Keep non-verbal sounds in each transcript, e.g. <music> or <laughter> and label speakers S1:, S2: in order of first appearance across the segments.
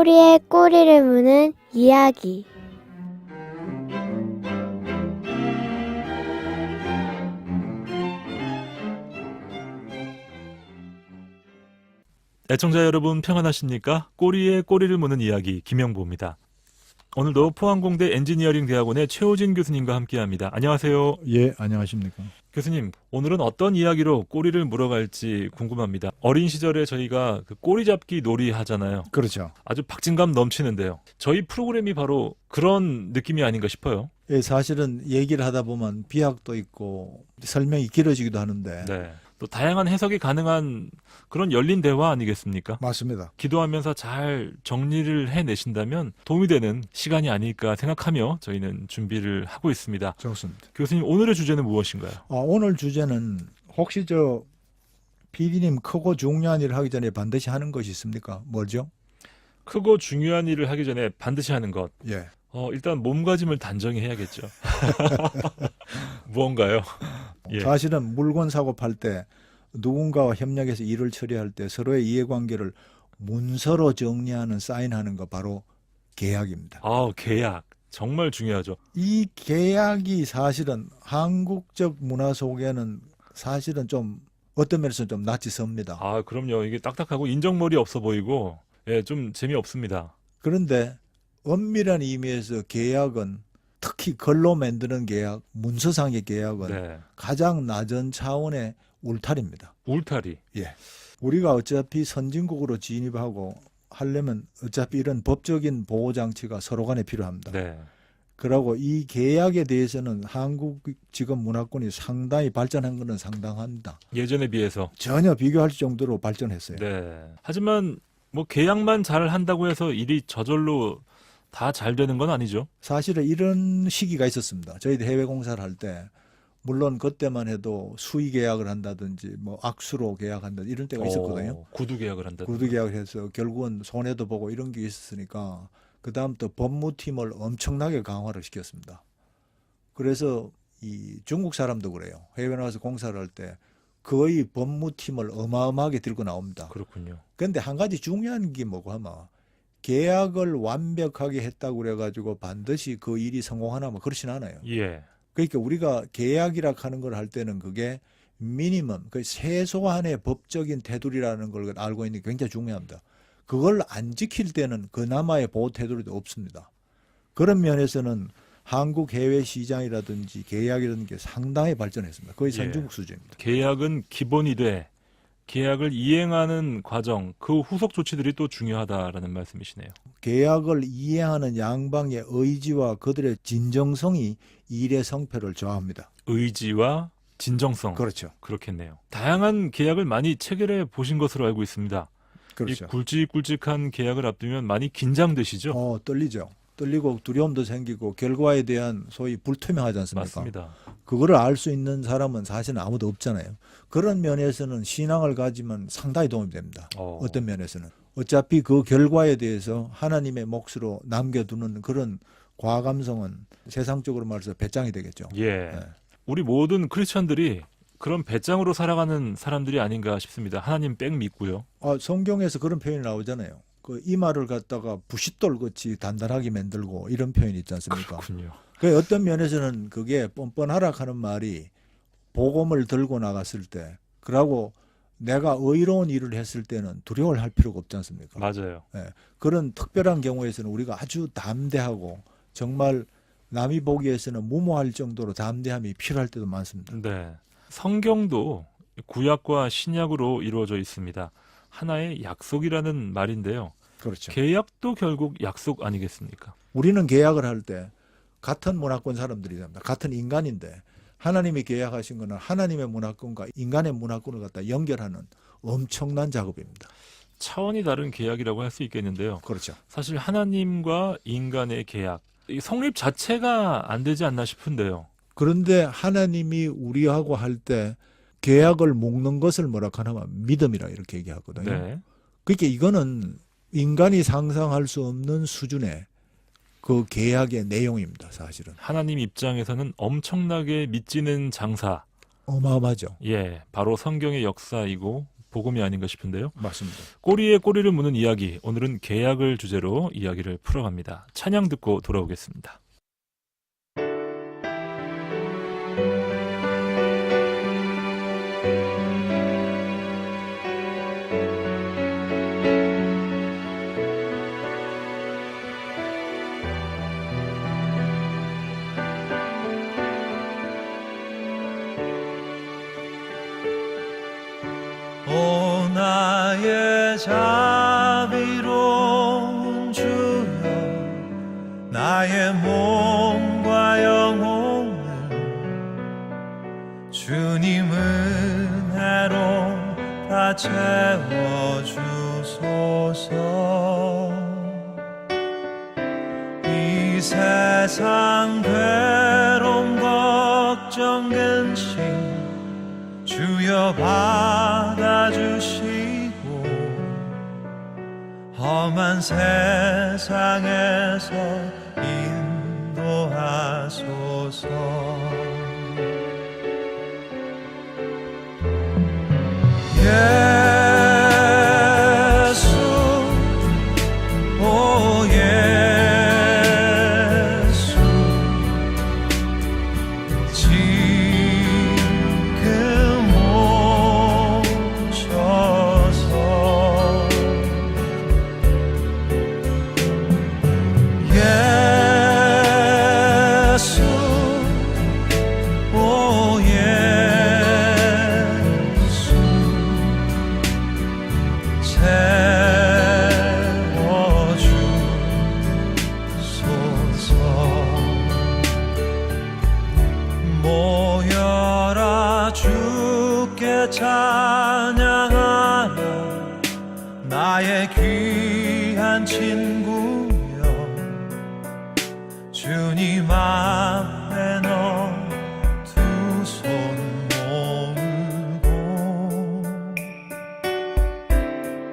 S1: 꼬리에 꼬리를 무는 이야기.
S2: 애청자 여러분 평안하십니까? 꼬리에 꼬리를 무는 이야기 김영보입니다. 오늘도 포항공대 엔지니어링 대학원의 최호진 교수님과 함께합니다. 안녕하세요.
S3: 예, 안녕하십니까.
S2: 교수님, 오늘은 어떤 이야기로 꼬리를 물어갈지 궁금합니다. 어린 시절에 저희가 그 꼬리 잡기 놀이 하잖아요.
S3: 그렇죠.
S2: 아주 박진감 넘치는데요. 저희 프로그램이 바로 그런 느낌이 아닌가 싶어요.
S3: 예, 사실은 얘기를 하다 보면 비약도 있고 설명이 길어지기도 하는데
S2: 네. 또 다양한 해석이 가능한 그런 열린 대화 아니겠습니까?
S3: 맞습니다.
S2: 기도하면서 잘 정리를 해내신다면 도움이 되는 시간이 아닐까 생각하며 저희는 준비를 하고 있습니다.
S3: 좋습니다.
S2: 교수님, 오늘의 주제는 무엇인가요?
S3: 아, 오늘 주제는 혹시 저 PD님 크고 중요한 일을 하기 전에 반드시 하는 것이 있습니까? 뭐죠?
S2: 크고 중요한 일을 하기 전에 반드시 하는 것.
S3: 예.
S2: 어, 일단 몸가짐을 단정히 해야겠죠. <laughs> 무언가요? <laughs> 예.
S3: 사실은 물건 사고 팔 때 누군가와 협력해서 일을 처리할 때 서로의 이해관계를 문서로 정리하는 사인하는 거 바로 계약입니다.
S2: 아, 계약. 정말 중요하죠.
S3: 이 계약이 사실은 한국적 문화 속에는 사실은 좀 어떤 면에서 좀 낯이 섭니다.
S2: 아, 그럼요. 이게 딱딱하고 인정머리 없어 보이고, 예, 좀 재미없습니다.
S3: 그런데 엄밀한 의미에서 계약은 특히 글로 만드는 계약, 문서상의 계약은
S2: 네.
S3: 가장 낮은 차원의 울타리입니다.
S2: 울타리.
S3: 예. 우리가 어차피 선진국으로 진입하고 하려면 어차피 이런 법적인 보호 장치가 서로 간에 필요합니다.
S2: 네.
S3: 그러고 이 계약에 대해서는 한국 지금 문화권이 상당히 발전한 것은 상당합니다.
S2: 예전에 비해서.
S3: 전혀 비교할 정도로 발전했어요.
S2: 네. 하지만 뭐 계약만 잘 한다고 해서 일이 저절로 다 잘 되는 건 아니죠.
S3: 사실은 이런 시기가 있었습니다. 저희도 해외 공사를 할 때 물론 그때만 해도 수의 계약을 한다든지 뭐 악수로 계약한다 이런 때가 있었거든요.
S2: 어, 구두 계약을 한다.
S3: 구두 계약을 해서 결국은 손해도 보고 이런 게 있었으니까 그 다음부터 법무팀을 엄청나게 강화를 시켰습니다. 그래서 이 중국 사람도 그래요. 해외 나가서 공사를 할 때 거의 법무팀을 어마어마하게 들고 나옵니다.
S2: 그렇군요.
S3: 근데 한 가지 중요한 게 뭐고 하면 계약을 완벽하게 했다고 그래가지고 반드시 그 일이 성공하나 뭐 그렇진 않아요.
S2: 예.
S3: 그러니까 우리가 계약이라 하는 걸 할 때는 그게 미니멈, 그 최소한의 법적인 테두리라는 걸 알고 있는 게 굉장히 중요합니다. 그걸 안 지킬 때는 그나마의 보호 테두리도 없습니다. 그런 면에서는 한국 해외 시장이라든지 계약이라는 게 상당히 발전했습니다. 거의
S2: 예.
S3: 선진국 수준입니다.
S2: 계약은 기본이 돼. 계약을 이행하는 과정, 그 후속 조치들이 또 중요하다라는 말씀이시네요.
S3: 계약을 이해하는 양방의 의지와 그들의 진정성이 일의 성패를 좌합니다.
S2: 의지와 진정성.
S3: 그렇죠.
S2: 그렇겠네요. 다양한 계약을 많이 체결해 보신 것으로 알고 있습니다.
S3: 그렇죠.
S2: 이 굵직굵직한 계약을 앞두면 많이 긴장되시죠?
S3: 어, 떨리죠. 떨리고 두려움도 생기고 결과에 대한 소위 불투명하지 않습니까?
S2: 맞습니다.
S3: 그거를 알 수 있는 사람은 사실은 아무도 없잖아요. 그런 면에서는 신앙을 가지면 상당히 도움이 됩니다.
S2: 어.
S3: 어떤 면에서는 어차피 그 결과에 대해서 하나님의 몫으로 남겨두는 그런 과감성은 세상적으로 말해서 배짱이 되겠죠.
S2: 예.
S3: 네.
S2: 우리 모든 크리스천들이 그런 배짱으로 살아가는 사람들이 아닌가 싶습니다. 하나님 뺑 믿고요.
S3: 아, 성경에서 그런 표현이 나오잖아요. 그 이마를 갖다가 부싯돌 같이 단단하게 만들고 이런 표현이 있지 않습니까?
S2: 그렇군요.
S3: 그 어떤 면에서는 그게 뻔뻔하라 하는 말이 복음을 들고 나갔을 때 그러고 내가 의로운 일을 했을 때는 두려워할 필요가 없지 않습니까?
S2: 맞아요.
S3: 그런 특별한 경우에서는 우리가 아주 담대하고 정말 남이 보기에서는 무모할 정도로 담대함이 필요할 때도 많습니다.
S2: 네. 성경도 구약과 신약으로 이루어져 있습니다. 하나의 약속이라는 말인데요.
S3: 그렇죠.
S2: 계약도 결국 약속 아니겠습니까?
S3: 우리는 계약을 할 때 같은 문화권 사람들이랍니다. 같은 인간인데 하나님이 계약하신 거는 하나님의 문화권과 인간의 문화권을 갖다 연결하는 엄청난 작업입니다.
S2: 차원이 다른 계약이라고 할 수 있겠는데요.
S3: 그렇죠.
S2: 사실 하나님과 인간의 계약, 이 성립 자체가 안 되지 않나 싶은데요.
S3: 그런데 하나님이 우리하고 할 때 계약을 묶는 것을 뭐라 하냐면 믿음이라 이렇게 얘기하거든요.
S2: 네.
S3: 그러니까 이거는 인간이 상상할 수 없는 수준의 그 계약의 내용입니다. 사실은
S2: 하나님 입장에서는 엄청나게 믿지는 장사.
S3: 어마어마하죠.
S2: 예, 바로 성경의 역사이고 복음이 아닌가 싶은데요.
S3: 맞습니다.
S2: 꼬리에 꼬리를 무는 이야기. 오늘은 계약을 주제로 이야기를 풀어갑니다. 찬양 듣고 돌아오겠습니다.
S4: 자비로운 주여 나의 몸과 영혼을 주님 은혜로 다 채워주소서. 이 세상 괴 세상에서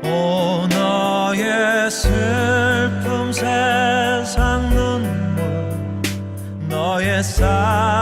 S4: 오 너의 슬픔 세상 눈물 너의 쌓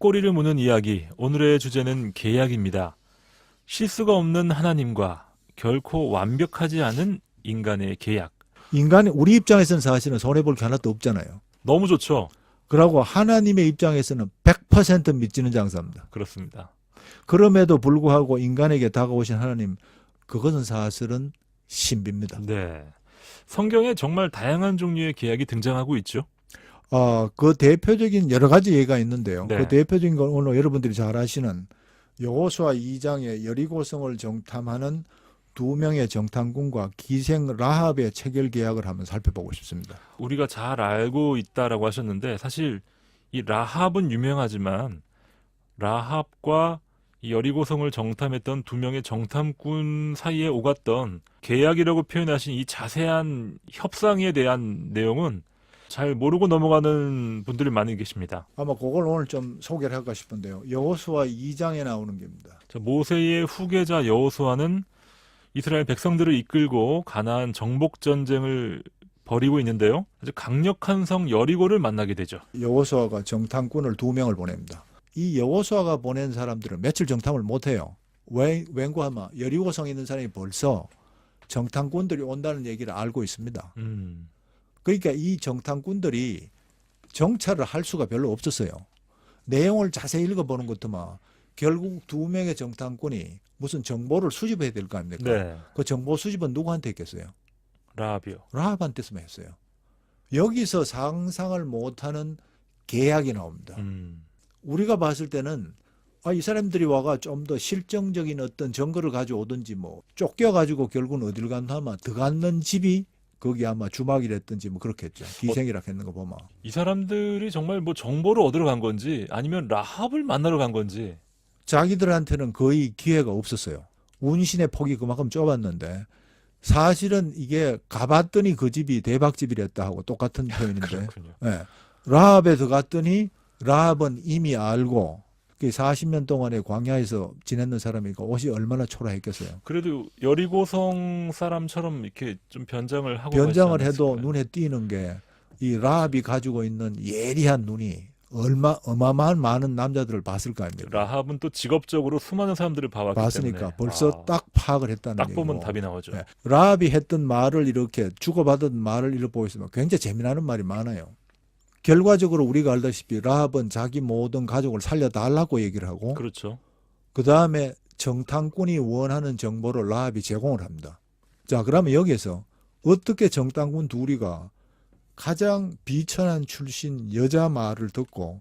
S2: 꼬리를 무는 이야기. 오늘의 주제는 계약입니다. 실수가 없는 하나님과 결코 완벽하지 않은 인간의 계약.
S3: 인간이 우리 입장에서는 사실은 손해 볼 게 하나도 없잖아요.
S2: 너무 좋죠.
S3: 그러고 하나님의 입장에서는 100% 믿지는 장사입니다.
S2: 그렇습니다.
S3: 그럼에도 불구하고 인간에게 다가오신 하나님 그것은 사실은 신비입니다.
S2: 네. 성경에 정말 다양한 종류의 계약이 등장하고 있죠.
S3: 아, 그 대표적인 여러 가지 예가 있는데요.
S2: 네.
S3: 그 대표적인 건 오늘 여러분들이 잘 아시는 여호수아 2장의 여리고성을 정탐하는 두 명의 정탐군과 기생 라합의 체결 계약을 한번 살펴보고 싶습니다.
S2: 우리가 잘 알고 있다라고 하셨는데 사실 이 라합은 유명하지만 라합과 이 여리고성을 정탐했던 두 명의 정탐꾼 사이에 오갔던 계약이라고 표현하신 이 자세한 협상에 대한 내용은 잘 모르고 넘어가는 분들이 많이 계십니다.
S3: 아마 그걸 오늘 좀 소개를 할까 싶은데요. 여호수아 2장에 나오는 겁니다.
S2: 자, 모세의 후계자 여호수아는 이스라엘 백성들을 이끌고 가나안 정복 전쟁을 벌이고 있는데요. 아주 강력한 성 여리고를 만나게 되죠.
S3: 여호수아가 정탐꾼을 두 명을 보냅니다. 이 여호수아가 보낸 사람들은 며칠 정탐을 못 해요. 왜 왠고하면 여리고 성에 있는 사람이 벌써 정탐꾼들이 온다는 얘기를 알고 있습니다.
S2: 음,
S3: 그러니까 이 정탐꾼들이 정찰을 할 수가 별로 없었어요. 내용을 자세히 읽어보는 것도만 결국 두 명의 정탐꾼이 무슨 정보를 수집해야 될 거 아닙니까?
S2: 네,
S3: 그 정보 수집은 누구한테 했겠어요?
S2: 라합이요.
S3: 라합한테서만 했어요. 여기서 상상을 못하는 계약이 나옵니다.
S2: 음,
S3: 우리가 봤을 때는 아, 이 사람들이 와가 좀 더 실정적인 어떤 증거를 가져오든지 뭐 쫓겨가지고 결국은 어딜 갔나 하면 들어갔는 집이 거기 아마 주막이랬든지 뭐 그렇겠죠. 기생이라 했는 거 보면.
S2: 이 사람들이 정말 뭐 정보를 얻으러 간 건지 아니면 라합을 만나러 간 건지
S3: 자기들한테는 거의 기회가 없었어요. 운신의 폭이 그만큼 좁았는데 사실은 이게 가봤더니 그 집이 대박집이랬다 하고 똑같은 표현인데
S2: 그렇군요.
S3: 예. 라합에 들어갔더니 라합은 이미 알고 그 40년 동안의 광야에서 지냈는 사람이니까 옷이 얼마나 초라했겠어요.
S2: 그래도 여리고성 사람처럼 이렇게 좀 변장을 하고
S3: 변장을 해도? 눈에 띄는 게 이 라합이 가지고 있는 예리한 눈이 얼마 어마어마한 많은 남자들을 봤을 거 아닙니까?
S2: 라합은 또 직업적으로 수많은 사람들을 봐왔기
S3: 봤으니까
S2: 때문에
S3: 벌써
S2: 아,
S3: 딱 파악을 했다는
S2: 딱
S3: 얘기고.
S2: 보면 답이 나오죠.
S3: 네. 라합이 했던 말을 이렇게 주고받은 말을 읽어보고 있으면 굉장히 재미나는 말이 많아요. 결과적으로 우리가 알다시피 라합은 자기 모든 가족을 살려달라고 얘기를 하고
S2: 그렇죠.
S3: 그 다음에 정탐꾼이 원하는 정보를 라합이 제공을 합니다. 자, 그러면 여기에서 어떻게 정탐꾼 둘이가 가장 비천한 출신 여자 말을 듣고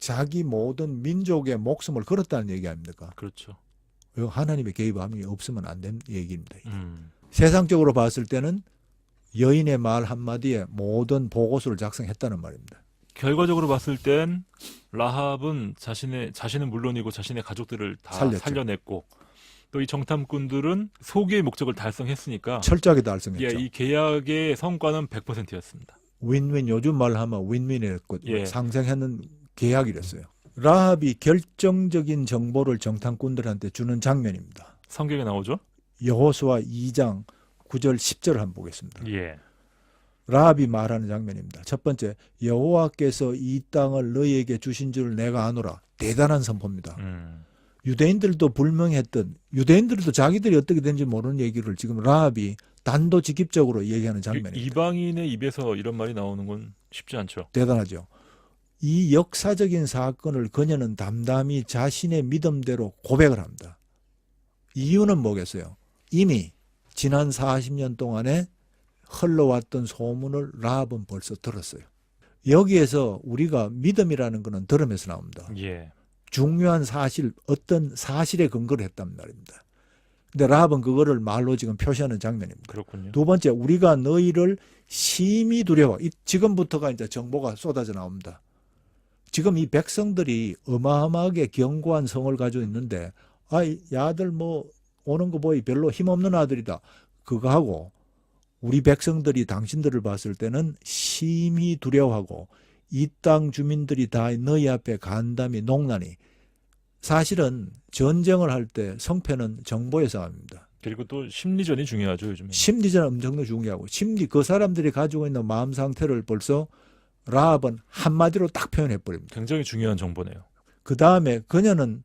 S3: 자기 모든 민족의 목숨을 걸었다는 얘기 아닙니까?
S2: 그렇죠.
S3: 이거 하나님의 개입함이 없으면 안 되는 얘기입니다.
S2: 음.
S3: 세상적으로 봤을 때는 여인의 말 한마디에 모든 보고서를 작성했다는 말입니다.
S2: 결과적으로 봤을 땐 라합은 자신의 자신은 물론이고 자신의 가족들을 다
S3: 살렸죠.
S2: 살려냈고 또 이 정탐꾼들은 소기의 목적을 달성했으니까
S3: 철저하게 달성했죠.
S2: 예, 이 계약의 성과는 100%였습니다.
S3: 윈윈 요즘 말로 하면 윈윈이었고
S2: 예.
S3: 상생하는 계약이랬어요. 라합이 결정적인 정보를 정탐꾼들한테 주는 장면입니다.
S2: 성경에 나오죠?
S3: 여호수아 2장 9절 10절을 한번 보겠습니다.
S2: 예.
S3: 라합이 말하는 장면입니다. 첫 번째, 여호와께서 이 땅을 너희에게 주신 줄 내가 아노라. 대단한 선포입니다.
S2: 음.
S3: 유대인들도 불명했던 유대인들도 자기들이 어떻게 된지 모르는 얘기를 지금 라합이 단도직입적으로 얘기하는 장면입니다.
S2: 이방인의 입에서 이런 말이 나오는 건 쉽지 않죠.
S3: 대단하죠. 이 역사적인 사건을 그녀는 담담히 자신의 믿음대로 고백을 합니다. 이유는 뭐겠어요? 이미 지난 40년 동안에 흘러왔던 소문을 라합은 벌써 들었어요. 여기에서 우리가 믿음이라는 것은 들음에서 나옵니다.
S2: 예.
S3: 중요한 사실, 어떤 사실에 근거를 했단 말입니다. 근데 라합은 그거를 말로 지금 표시하는 장면입니다.
S2: 그렇군요.
S3: 두 번째, 우리가 너희를 심히 두려워. 이, 지금부터가 이제 정보가 쏟아져 나옵니다. 지금 이 백성들이 어마어마하게 견고한 성을 가지고 있는데, 아, 이 야들 뭐 오는 거 보이 별로 힘없는 아들이다. 그거하고 우리 백성들이 당신들을 봤을 때는 심히 두려워하고 이 땅 주민들이 다 너희 앞에 간담이 농나니 사실은 전쟁을 할 때 성패는 정보의 싸움입니다.
S2: 그리고 또 심리전이 중요하죠, 요즘에.
S3: 심리전 엄청나게 중요하고 심리 그 사람들이 가지고 있는 마음 상태를 벌써 라합은 한마디로 딱 표현해 버립니다.
S2: 굉장히 중요한 정보네요.
S3: 그 다음에 그녀는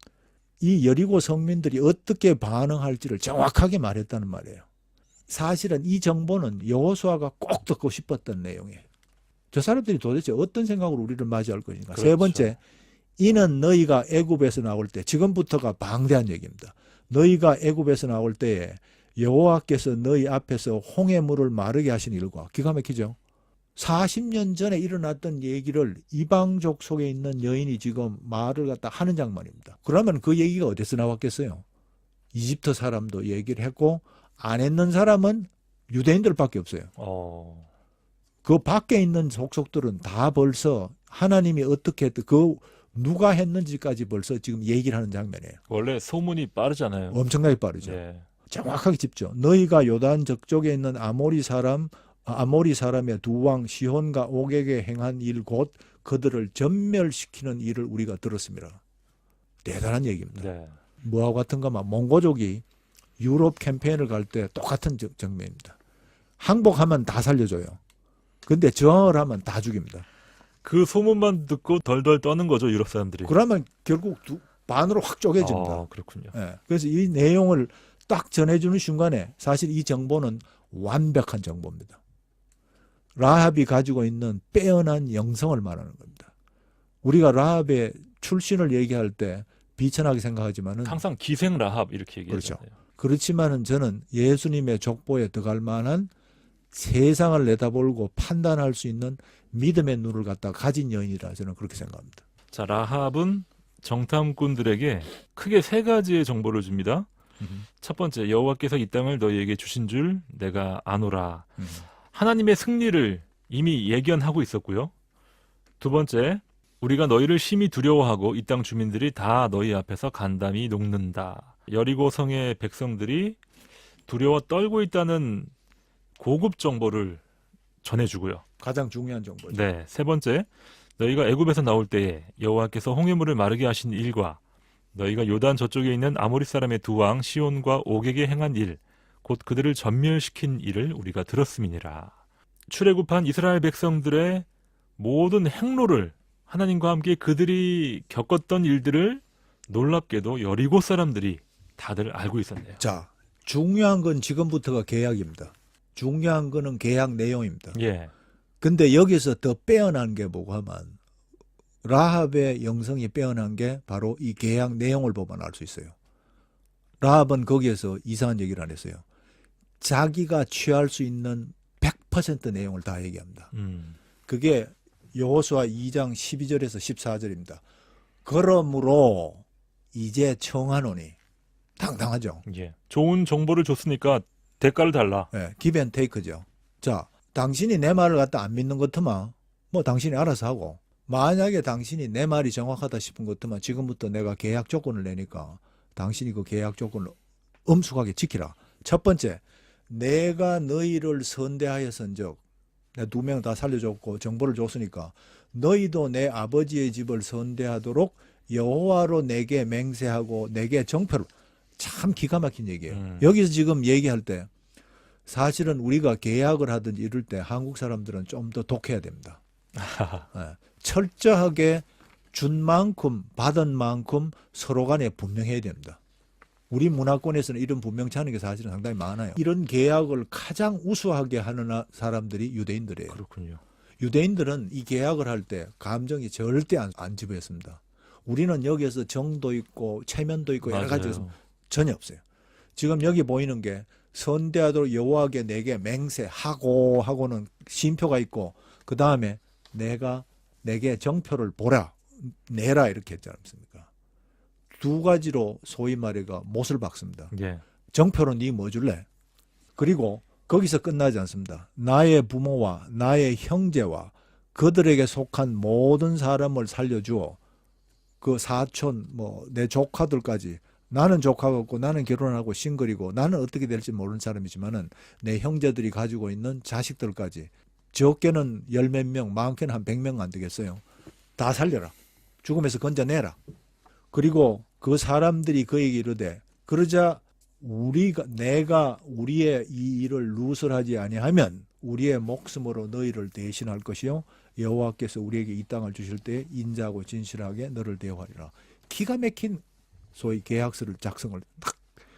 S3: 이 여리고 성민들이 어떻게 반응할지를 정확하게 말했다는 말이에요. 사실은 이 정보는 여호수아가 꼭 듣고 싶었던 내용이에요. 저 사람들이 도대체 어떤 생각으로 우리를 맞이할 것인가. 세
S2: 그렇죠.
S3: 번째, 이는 너희가 애굽에서 나올 때 지금부터가 방대한 얘기입니다. 너희가 애굽에서 나올 때에 여호와께서 너희 앞에서 홍해 물을 마르게 하신 일과 기가 막히죠. 40년 전에 일어났던 얘기를 이방족 속에 있는 여인이 지금 말을 갖다 하는 장면입니다. 그러면 그 얘기가 어디서 나왔겠어요? 이집트 사람도 얘기를 했고 안 했는 사람은 유대인들밖에 없어요.
S2: 어.
S3: 그 밖에 있는 속속들은 다 벌써 하나님이 어떻게 그 누가 했는지까지 벌써 지금 얘기를 하는 장면이에요.
S2: 원래 소문이 빠르잖아요.
S3: 엄청나게 빠르죠.
S2: 예.
S3: 정확하게 짚죠. 너희가 요단 저쪽에 있는 아모리 사람 아, 아모리 사람의 두 왕 시혼과 옥에게 행한 일 곧 그들을 전멸시키는 일을 우리가 들었습니다. 대단한 얘기입니다.
S2: 네.
S3: 뭐하고 같은가만 몽고족이 유럽 캠페인을 갈 때 똑같은 정- 정면입니다. 항복하면 다 살려줘요. 근데 저항을 하면 다 죽입니다.
S2: 그 소문만 듣고 덜덜 떠는 거죠 유럽 사람들이.
S3: 그러면 결국 두, 반으로 확 쪼개집니다.
S2: 아, 그렇군요.
S3: 예. 그래서 이 내용을 딱 전해주는 순간에 사실 이 정보는 완벽한 정보입니다. 라합이 가지고 있는 빼어난 영성을 말하는 겁니다. 우리가 라합의 출신을 얘기할 때 비천하게 생각하지만은
S2: 항상 기생 라합 이렇게
S3: 그렇죠.
S2: 얘기하잖아요.
S3: 그렇지만은 저는 예수님의 족보에 들어갈 만한 세상을 내다보고 판단할 수 있는 믿음의 눈을 갖다 가진 여인이라 저는 그렇게 생각합니다.
S2: 자 라합은 정탐꾼들에게 크게 세 가지의 정보를 줍니다. 첫 번째 여호와께서 이 땅을 너희에게 주신 줄 내가 아노라. 하나님의 승리를 이미 예견하고 있었고요. 두 번째, 우리가 너희를 심히 두려워하고 이 땅 주민들이 다 너희 앞에서 간담이 녹는다. 여리고 성의 백성들이 두려워 떨고 있다는 고급 정보를 전해주고요.
S3: 가장 중요한 정보죠.
S2: 네, 세 번째, 너희가 애굽에서 나올 때에 여호와께서 홍해물을 마르게 하신 일과 너희가 요단 저쪽에 있는 아모리 사람의 두 왕 시온과 옥에게 행한 일, 곧 그들을 전멸시킨 일을 우리가 들었음이니라. 출애굽한 이스라엘 백성들의 모든 행로를 하나님과 함께 그들이 겪었던 일들을 놀랍게도 여리고 사람들이 다들 알고 있었네요.
S3: 자, 중요한 건 지금부터가 계약입니다. 중요한 거는 계약 내용입니다.
S2: 예,
S3: 근데 여기서 더 빼어난 게 뭐고 하면 라합의 영성이 빼어난 게 바로 이 계약 내용을 보면 알 수 있어요. 라합은 거기에서 이상한 얘기를 안 했어요. 자기가 취할 수 있는 100% 내용을 다 얘기합니다.
S2: 음,
S3: 그게 여호수아 2장 12절에서 14절입니다. 그러므로 이제 청하노니 당당하죠.
S2: 예. 좋은 정보를 줬으니까 대가를 달라.
S3: 예, 기벤 테이크죠. 자, 당신이 내 말을 갖다 안 믿는 것 같으면 뭐 당신이 알아서 하고 만약에 당신이 내 말이 정확하다 싶은 것 같으면 지금부터 내가 계약 조건을 내니까 당신이 그 계약 조건을 엄숙하게 지키라. 첫 번째, 내가 너희를 선대하였은즉 내가 두명 다 살려줬고 정보를 줬으니까 너희도 내 아버지의 집을 선대하도록 여호와로 내게 맹세하고 내게 정표를 참 기가 막힌 얘기예요.
S2: 음.
S3: 여기서 지금 얘기할 때 사실은 우리가 계약을 하든지 이럴 때 한국 사람들은 좀 더 독해야 됩니다. <laughs> 예, 철저하게 준 만큼 받은 만큼 서로 간에 분명해야 됩니다. 우리 문화권에서는 이런 분명치 않은 게 사실은 상당히 많아요. 이런 계약을 가장 우수하게 하는 아- 사람들이 유대인들이에요.
S2: 그렇군요.
S3: 유대인들은 이 계약을 할 때 감정이 절대 안, 안 지배했습니다. 우리는 여기에서 정도 있고 체면도 있고 여러 가지
S2: 맞아요.
S3: 전혀 없어요. 지금 여기 보이는 게 선대하도록 여호와께 내게 맹세하고 하고는 쉼표가 있고 그 다음에 내가 내게 정표를 보라 내라 이렇게 했지 않습니까? 두 가지로 소위 말해가 못을 박습니다.
S2: 예.
S3: 정표로 네 뭐 줄래? 그리고 거기서 끝나지 않습니다. 나의 부모와 나의 형제와 그들에게 속한 모든 사람을 살려주어 그 사촌 뭐 내 조카들까지 나는 조카가 없고 나는 결혼하고 싱글이고 나는 어떻게 될지 모르는 사람이지만은 내 형제들이 가지고 있는 자식들까지 적게는 열 몇 명, 많게는 한 백 명 안 되겠어요. 다 살려라. 죽음에서 건져내라. 그리고 그 사람들이 그에게 이르되 그러자 우리가 내가 우리의 이 일을 누설하지 아니하면 우리의 목숨으로 너희를 대신할 것이요 여호와께서 우리에게 이 땅을 주실 때 인자하고 진실하게 너를 대하리라. 기가 막힌 소위 계약서를 작성을 딱.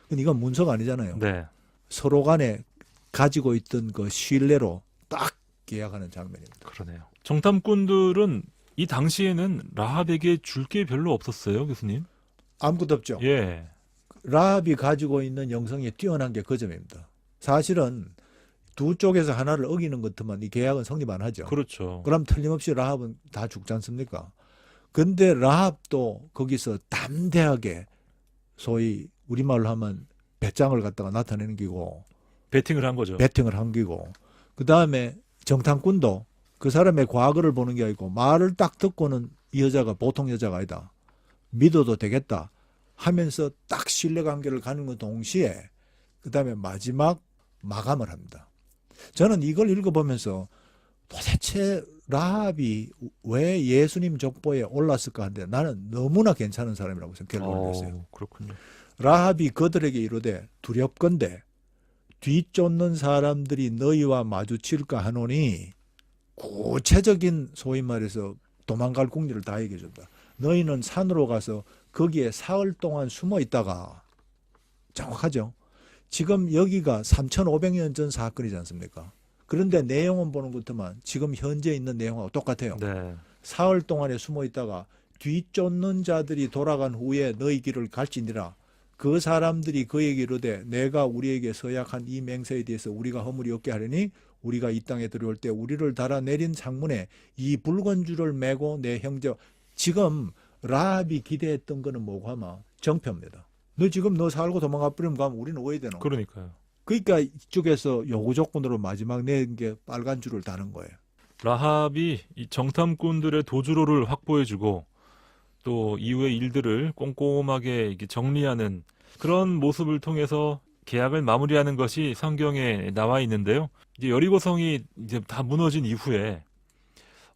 S3: 근데 이건 문서가 아니잖아요.
S2: 네.
S3: 서로 간에 가지고 있던 그 신뢰로 딱 계약하는 장면입니다.
S2: 그러네요. 정탐꾼들은 이 당시에는 라합에게 줄 게 별로 없었어요, 교수님.
S3: 아무것도 없죠.
S2: 예.
S3: 라합이 가지고 있는 영성이 뛰어난 게 그 점입니다. 사실은 두 쪽에서 하나를 어기는 것 같으면 이 계약은 성립 안 하죠.
S2: 그렇죠.
S3: 그럼 틀림없이 라합은 다 죽지 않습니까? 근데 라합도 거기서 담대하게 소위 우리말로 하면 배짱을 갖다가 나타내는 기고
S2: 베팅을 한 거죠.
S3: 배팅을 한 기고 그 다음에 정탐꾼도 그 사람의 과거를 보는 게 아니고 말을 딱 듣고는 이 여자가 보통 여자가 아니다. 믿어도 되겠다 하면서 딱 신뢰관계를 가는 것 동시에 그 다음에 마지막 마감을 합니다. 저는 이걸 읽어보면서 도대체 라합이 왜 예수님 족보에 올랐을까 하는데 나는 너무나 괜찮은 사람이라고 생각 결론을 냈어요.
S2: 어, 그렇군요.
S3: 라합이 그들에게 이르되 두렵건대 뒤쫓는 사람들이 너희와 마주칠까 하노니 구체적인 소위 말해서 도망갈 궁리를 다 얘기해 준다. 너희는 산으로 가서 거기에 사흘 동안 숨어 있다가 정확하죠. 지금 여기가 3,500년 전 사건이지 않습니까? 그런데 내용은 보는 것도만 지금 현재 있는 내용하고 똑같아요.
S2: 네.
S3: 사흘 동안에 숨어 있다가 뒤쫓는 자들이 돌아간 후에 너희 길을 갈지니라. 그 사람들이 그에게 이르되 내가 우리에게 서약한 이 맹세에 대해서 우리가 허물이 없게 하려니 우리가 이 땅에 들어올 때 우리를 달아 내린 창문에 이 붉은 줄을 메고 내 형제 지금 라합이 기대했던 거는 뭐고 하면 정표입니다. 너 지금 너 살고 도망가 버리면 가면 우리는 오해되는 거.
S2: 그러니까요.
S3: 그러니까 이쪽에서 요구 조건으로 마지막 낸 게 빨간 줄을 다는 거예요.
S2: 라합이 이 정탐꾼들의 도주로를 확보해주고 또 이후의 일들을 꼼꼼하게 이렇게 정리하는 그런 모습을 통해서 계약을 마무리하는 것이 성경에 나와 있는데요. 이제 여리고성이 이제 다 무너진 이후에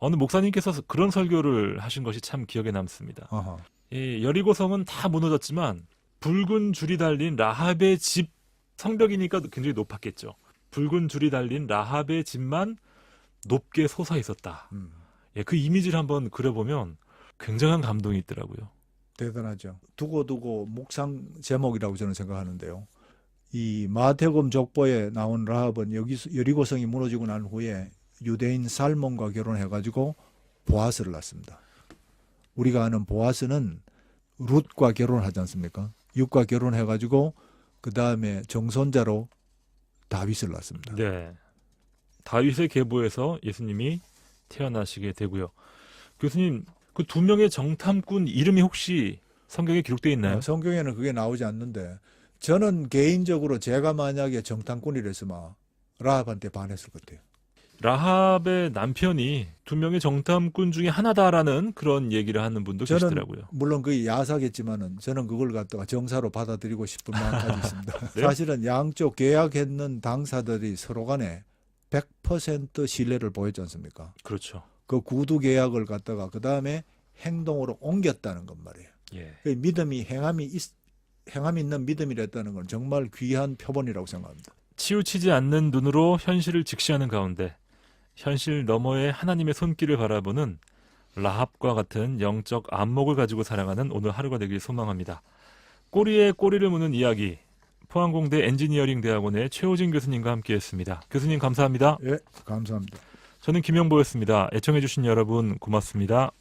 S2: 어느 목사님께서 그런 설교를 하신 것이 참 기억에 남습니다.
S3: 아하.
S2: 이 여리고성은 다 무너졌지만 붉은 줄이 달린 라합의 집 성벽이니까 굉장히 높았겠죠. 붉은 줄이 달린 라합의 집만 높게 솟아 있었다.
S3: 음.
S2: 예, 그 이미지를 한번 그려보면 굉장한 감동이 있더라고요.
S3: 대단하죠. 두고두고 묵상 제목이라고 저는 생각하는데요. 이 마태복음 족보에 나온 라합은 여기 여리고성이 무너지고 난 후에 유대인 살몬과 결혼해가지고 보아스를 낳습니다. 우리가 아는 보아스는 룻과 결혼하지 않습니까? 룻과 결혼해가지고 그 다음에 정손자로 다윗을 낳습니다.
S2: 네. 다윗의 계보에서 예수님이 태어나시게 되고요. 교수님, 그 두 명의 정탐꾼 이름이 혹시 성경에 기록되어 있나요?
S3: 어, 성경에는 그게 나오지 않는데 저는 개인적으로 제가 만약에 정탐꾼이랬으면 라합한테 반했을 것 같아요.
S2: 라합의 남편이 두 명의 정탐꾼 중에 하나다라는 그런 얘기를 하는 분도
S3: 저는
S2: 계시더라고요.
S3: 물론 그게 야사겠지만은 저는 그걸 갖다가 정사로 받아들이고 싶은 마음까지 있습니다. <laughs>
S2: 네?
S3: 사실은 양쪽 계약했는 당사들이 서로 간에 100% 신뢰를 보였지 않습니까?
S2: 그렇죠.
S3: 그 구두 계약을 갖다가 그 다음에 행동으로 옮겼다는 것 말이에요.
S2: 예.
S3: 그 믿음이 행함이 있, 행함이 있는 믿음이랬다는 건 정말 귀한 표본이라고 생각합니다.
S2: 치우치지 않는 눈으로 현실을 직시하는 가운데 현실 너머의 하나님의 손길을 바라보는 라합과 같은 영적 안목을 가지고 살아가는 오늘 하루가 되길 소망합니다. 꼬리에 꼬리를 무는 이야기 포항공대 엔지니어링 대학원의 최호진 교수님과 함께했습니다. 교수님 감사합니다.
S3: 예, 감사합니다.
S2: 저는 김영보였습니다. 애청해주신 여러분 고맙습니다.